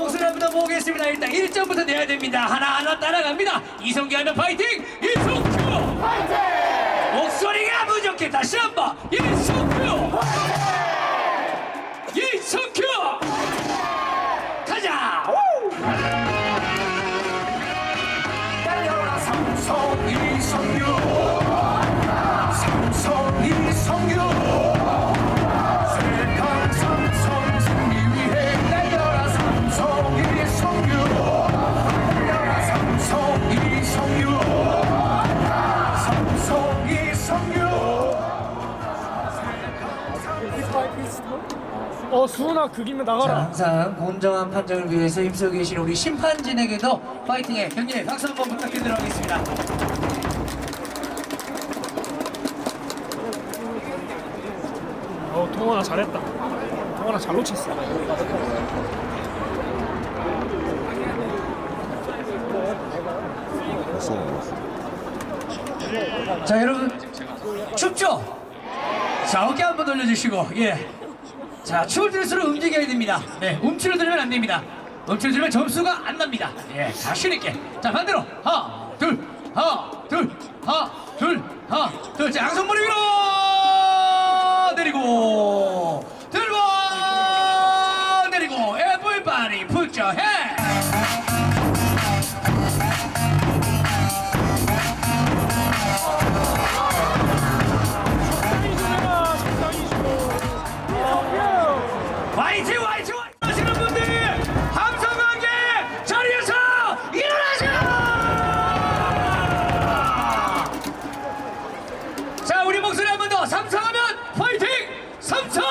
목소리 한 번 더 모으겠습니다. 일단 1점부터 내야 됩니다. 하나하나 따라갑니다. 이성규 하면 파이팅! 이성규! 파이팅! 목소리가 부족해. 다시 한 번. 이성규 이성규 어 극이면 자, 나가라 항상 공정한 판정을 위해서 힘쓰고 계신 우리 심판진에게도 파이팅의 경례 박수 한번 부탁드리도록 하겠습니다. 어 동원아 잘했다 동원아 잘 놓쳤어 자, 여러분 춥죠? 자, 어깨 한번 돌려주시고 예. 자, 춤을 들을수록 움직여야 됩니다. 네, 움츠를 들면 안 됩니다. 움츠를 들면 점수가 안 납니다. 예, 자신 있게. 자, 반대로 하나, 둘, 하나, 둘, 하나, 둘, 하나, 둘. 자, 양손 머리 위로 내리고 화이팅 화이팅 화이팅! 하시는 분들 함성하게 자리에서 일어나세요! 자 우리 목소리 한 번 더. 삼성하면 화이팅! 삼성!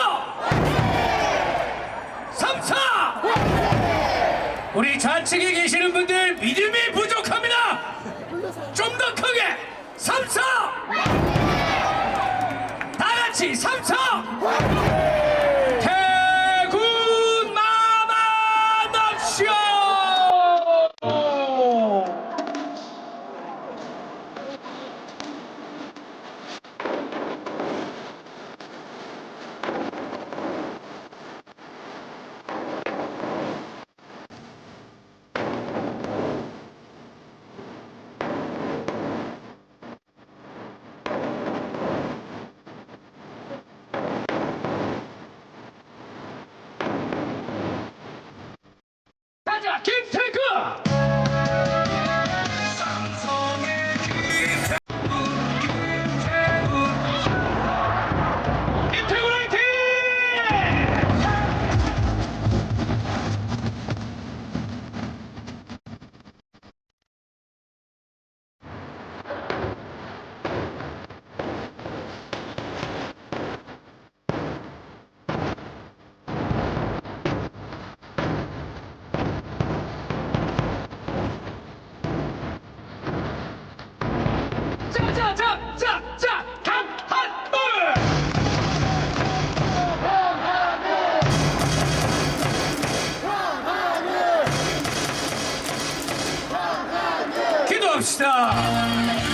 삼성! 우리 좌측에 계시는 분들 믿음이 부족합니다. 좀 더 크게. 삼성! 다 같이 삼성 가 기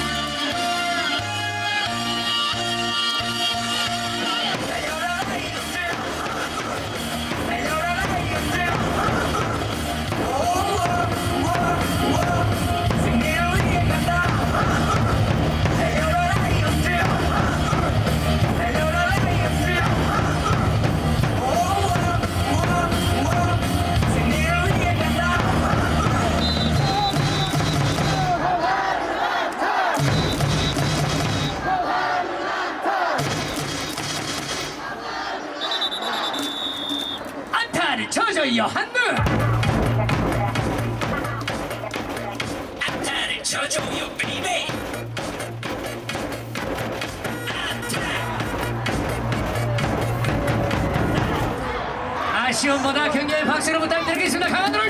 안타를 쳐줘요 한늘 안타를 쳐줘요 베이베 아쉬움보다 격려의 박수를 부탁드리겠습니다. 화이팅